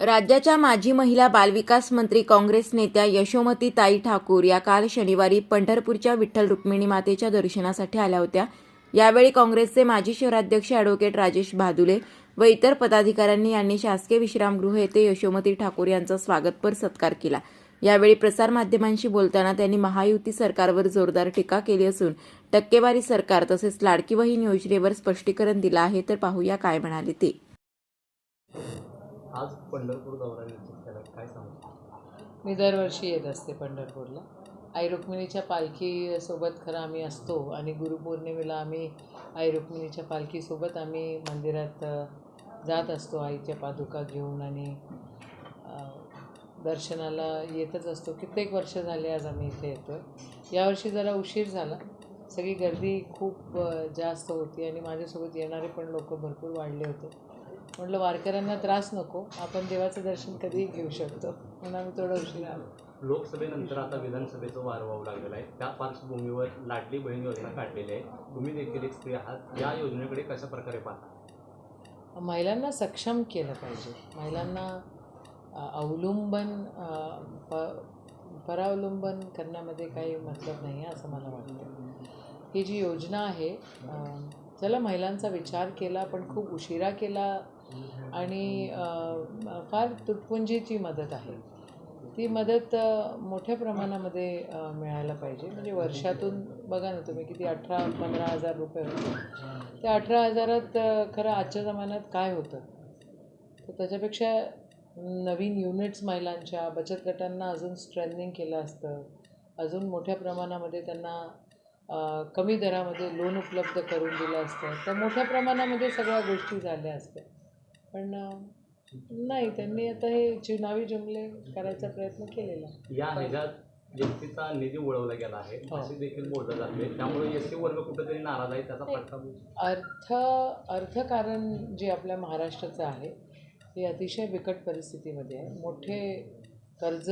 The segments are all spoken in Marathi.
राज्याच्या माजी महिला बालविकास मंत्री काँग्रेस नेत्या यशोमती ताई ठाकूर या काल शनिवारी पंढरपूरच्या विठ्ठल रुक्मिणी मातेच्या दर्शनासाठी आल्या होत्या. यावेळी काँग्रेसचे माजी शहराध्यक्ष अॅडव्होकेट राजेश भादुले व इतर पदाधिकाऱ्यांनी यांनी शासकीय विश्रामगृह येथे यशोमती ठाकूर यांचा स्वागतपर सत्कार केला. यावेळी प्रसारमाध्यमांशी बोलताना त्यांनी महायुती सरकारवर जोरदार टीका केली असून टक्केवारी सरकार तसेच लाडकी बहीण योजनेवर स्पष्टीकरण दिलं आहे तर पाहूया काय म्हणाले ते. आज पंढरपूर दौरा निश्चित केला काय सांगू? मी दरवर्षी येत असते पंढरपूरला. आई रुक्मिणीच्या पालखीसोबत खरं आम्ही असतो आणि गुरुपौर्णिमेला आम्ही आई रुक्मिणीच्या पालखीसोबत आम्ही मंदिरात जात असतो. आईच्या पादुका घेऊन आणि दर्शनाला येतच असतो. कित्येक वर्ष झाले आज आम्ही इथे येतो आहे यावर्षी जरा उशीर झाला. सगळी गर्दी खूप जास्त होती आणि माझ्यासोबत येणारे पण लोक भरपूर वाढले होते. म्हटलं वारकऱ्यांना त्रास नको आपण देवाचं दर्शन कधीही घेऊ शकतो. म्हणून आम्ही थोडं उशीर आलो. लोकसभेनंतर आता विधानसभेचं वार वाहू लागलेलं आहे. त्या पार्श्वभूमीवर लाडली बहीण योजना काढलेली आहे. तुम्ही देखील एक स्त्री आहात. या योजनेकडे कशा प्रकारे पाहता? महिलांना सक्षम केलं पाहिजे. महिलांना अवलंबन परावलंबन करण्यामध्ये काही मतलब नाही आहे असं मला वाटतं. ही जी योजना आहे चला महिलांचा विचार केला पण खूप उशिरा केला आणि फार तुटपुंजीची मदत आहे. ती मदत मोठ्या प्रमाणामध्ये मिळायला पाहिजे. म्हणजे वर्षातून बघा ना तुम्ही किती अठरा पंधरा हजार रुपये होते त्या अठरा हजारात खरं आजच्या जमान्यात काय होतं? तर त्याच्यापेक्षा नवीन युनिट्स महिलांच्या बचत गटांना अजून स्ट्रेंथनिंग केलं असतं. अजून मोठ्या प्रमाणामध्ये त्यांना कमी दरामध्ये लोन उपलब्ध करून दिलं असतं. तर मोठ्या प्रमाणामध्ये सगळ्या गोष्टी झाल्या असत्या. पण नाही त्यांनी आता हे चुनावी जुमले करायचा प्रयत्न केलेला. या ह्याच्यात एसटीचा निधी वळवला गेला आहे. हो. असे देखील बोललं जाते. त्यामुळे एस टी वर्ग कुठेतरी नाराज आहे त्याचा फटका अर्थ अर्थकारण जे आपल्या महाराष्ट्राचं आहे हे अतिशय बिकट परिस्थितीमध्ये आहे. मोठे कर्ज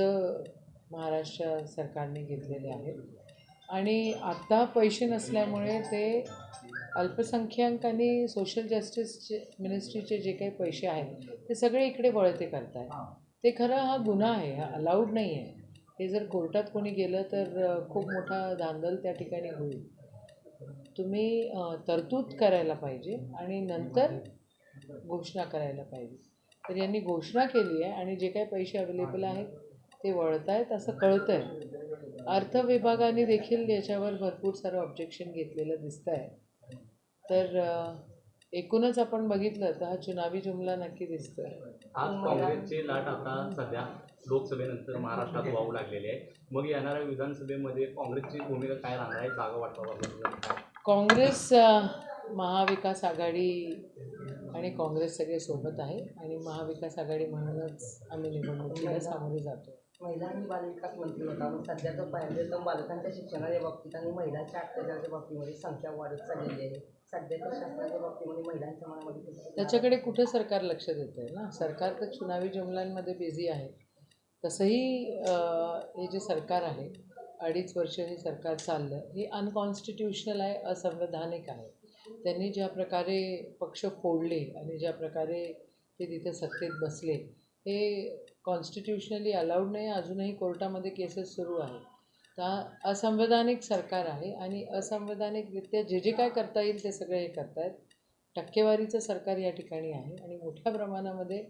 महाराष्ट्र सरकारने घेतलेले आहेत. आणि आत्ता पैसे नसल्यामुळे ते अल्पसंख्याक आणि सोशल जस्टिसचे मिनिस्ट्रीचे जे काही पैसे आहेत ते सगळे इकडे वळते करत आहेत ते खरं हा गुन्हा आहे हा अलाउड नाही आहे हे जर कोर्टात कोणी गेलं तर खूप मोठा धांदल त्या ठिकाणी होईल. तुम्ही तरतूद करायला पाहिजे आणि नंतर घोषणा करायला पाहिजे. तर यांनी घोषणा केली आहे आणि जे काही पैसे अवेलेबल आहेत ते वळत आहेत असं कळतं आहे अर्थ विभागाने देखील याच्यावर भरपूर सारं ऑब्जेक्शन घेतलेलं दिसतं आहे तर एकूणच आपण बघितलं तर हा चुनावी जुमला नक्की दिसतोय. आज काँग्रेसची लाट आता सध्या लोकसभेनंतर महाराष्ट्रात वाहू लागलेली आहे मग येणाऱ्या विधानसभेमध्ये काँग्रेसची भूमिका काय राहणार आहे? जागा वाटवा काँग्रेस महाविकास आघाडी आणि काँग्रेस सगळे सोबत आहे आणि महाविकास आघाडी म्हणूनच आम्ही निवडणुकीला सामोरे जातो महिला आणि बालविकास मंत्री होता मग तर पाहिजे तर बालकांच्या शिक्षणाच्या बाबतीत आणि महिलांच्या अत्याचाराच्या बाबतीमध्ये संख्या वाढत चाललेली आहे. सध्याच्या शासनाच्या बाबतीमध्ये महिलांच्या मनामध्ये त्याच्याकडे कुठं सरकार लक्ष देतं आहे ना? सरकार तर चुनावी जुमल्यांमध्ये बिझी आहे. तसंही हे जे सरकार आहे अडीच वर्ष हे सरकार चाललं हे अनकॉन्स्टिट्युशनल आहे असंवैधानिक आहे. त्यांनी ज्या प्रकारे पक्ष फोडले आणि ज्या प्रकारे ते तिथे सत्तेत बसले हे कॉन्स्टिट्युशनली अलाउड नाही अजूनही कोर्टामध्ये केसेस सुरू आहेत. तर असंवैधानिक सरकार आहे आणि असंवैधानिकरित्या जे जे काय करता येईल ते सगळे हे करतायत. टक्केवारीचं सरकार या ठिकाणी आहे आणि मोठ्या प्रमाणामध्ये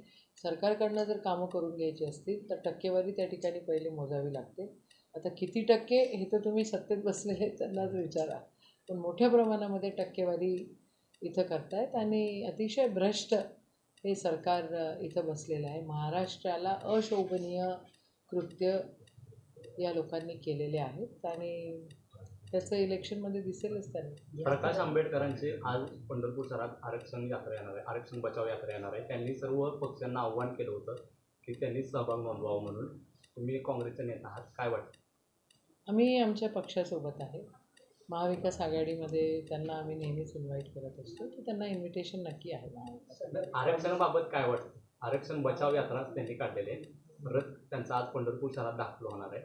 सरकारकडनं जर कामं करून घ्यायची असतील तर टक्केवारी त्या ठिकाणी पहिले मोजावी लागते. आता किती टक्के हे तर तुम्ही सत्तेत बसलेले त्यांनाच विचारा. पण मोठ्या प्रमाणामध्ये टक्केवारी इथं करतायत आणि अतिशय भ्रष्ट हे सरकार इथं बसलेलं आहे. महाराष्ट्राला अशोभनीय कृत्य या लोकांनी केलेले आहेत आणि त्याचं इलेक्शनमध्ये दिसेलच त्यांना. प्रकाश आंबेडकरांचे आज पंढरपूर शहरात आरक्षण यात्रा येणार आहे आरक्षण बचाव यात्रा येणार आहे. त्यांनी सर्व पक्षांना आव्हान केलं होतं की त्यांनी सहभाग नोंदवावा म्हणून. तुम्ही काँग्रेसचे नेता आहात काय वाटतं? आम्ही आमच्या पक्षासोबत आहे. महाविकास आघाडीमध्ये त्यांना आम्ही नेहमीच इन्व्हाइट करत असतो. तर त्यांना इन्व्हिटेशन नक्की आहे. आरक्षणाबाबत काय वाटतं? आरक्षण बचाव यात्रा त्यांनी काढलेली आहे परत त्यांचा आज पंढरपूर शहरात दाखल होणार आहे.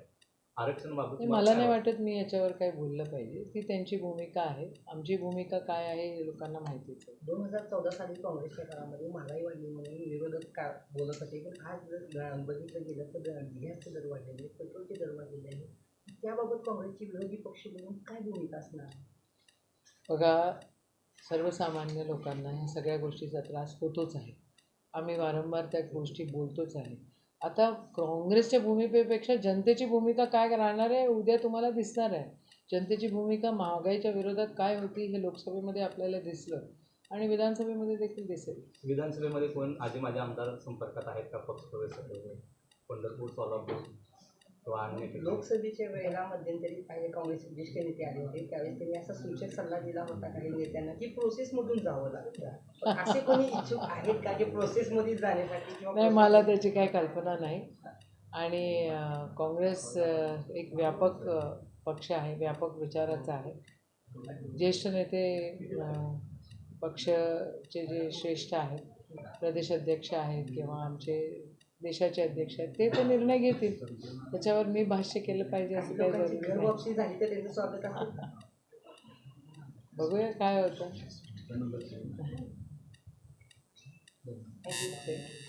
आरक्षणाबाबत मला नाही वाटतं? मी याच्यावर काय बोललं पाहिजे. ती त्यांची भूमिका आहे. आमची भूमिका काय आहे हे लोकांना माहितीच आहे. दोन हजार चौदा साली काँग्रेसच्या काळामध्ये महागाई वाढली म्हणून विरोधक का बोलत होते पण आज जर बघितलं गेलं तर गॅसचे दर वाढलेले पेट्रोलचे दर वाढलेले आहेत. त्याबाबत काँग्रेसची विरोधी पक्ष म्हणून काय भूमिका असणार? बघा सर्वसामान्य लोकांना ह्या सगळ्या गोष्टीचा त्रास होतोच आहे. आम्ही वारंवार त्या गोष्टी बोलतोच आहे. आता काँग्रेसच्या भूमिकेपेक्षा जनतेची भूमिका काय राहणार आहे उद्या तुम्हाला दिसणार आहे. जनतेची भूमिका महागाईच्या विरोधात काय होती हे लोकसभेमध्ये आपल्याला दिसलं आणि विधानसभेमध्ये देखील दिसेल. विधानसभेमध्ये कोण आधी माझे आमदार संपर्कात आहेत का पक्ष प्रवेश पंढरपूर सोलापूर? लोकसभेच्या वेळेला मध्यंतरी काही काँग्रेसचे ज्येष्ठ नेते आले होते. त्यावेळेस त्यांनी असा सूचक सल्ला दिला होता काही नेत्यांना की प्रोसेसमधून जावं लागतं. पण असे कोणी इच्छुक आहेत का की प्रोसेसमध्ये जाण्यासाठी किंवा नाही मला त्याची काही कल्पना नाही. आणि काँग्रेस एक व्यापक पक्ष आहे व्यापक विचाराचा आहे. ज्येष्ठ नेते पक्षाचे जे श्रेष्ठ आहेत प्रदेशाध्यक्ष आहेत किंवा आमचे देशाचे अध्यक्ष आहेत. ते ते निर्णय घेतील. त्याच्यावर मी भाष्य केलं पाहिजे असं काही जरुरी नाही. बघूया काय होतं. Thank you.